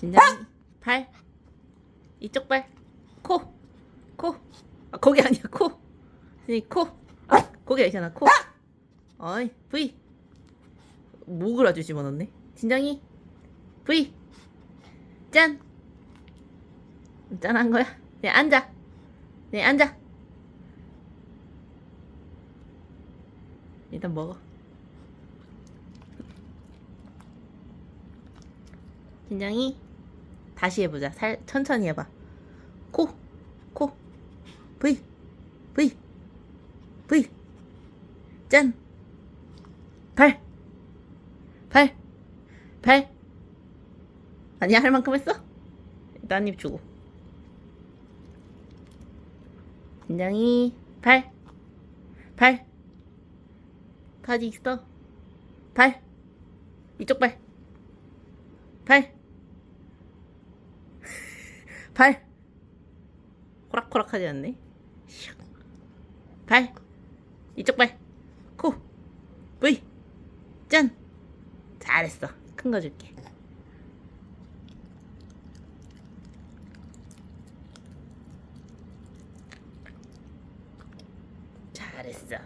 진정이 발 이쪽 발 코 코. 아, 거기 아니야. 코. 선생님 코 거기 아니잖아. 코. 어이 V. 목을 아주 집어넣네. 진정이. V. 짠. 짠한 거야? 네 앉아. 네 앉아. 일단 먹어. 진정이 다시 해보자. 살 천천히 해봐. 코, 코, V, V, V, 짠, 발, 발, 발. 아니야 할 만큼 했어? 일단 한입 주고. 진정이 발, 발, 바지 있어. 발, 이쪽 발, 발. 발. 호락호락하지 않네. 슉. 발. 이쪽 발코. V 짠. 잘했어. 큰 거 줄게. 잘했어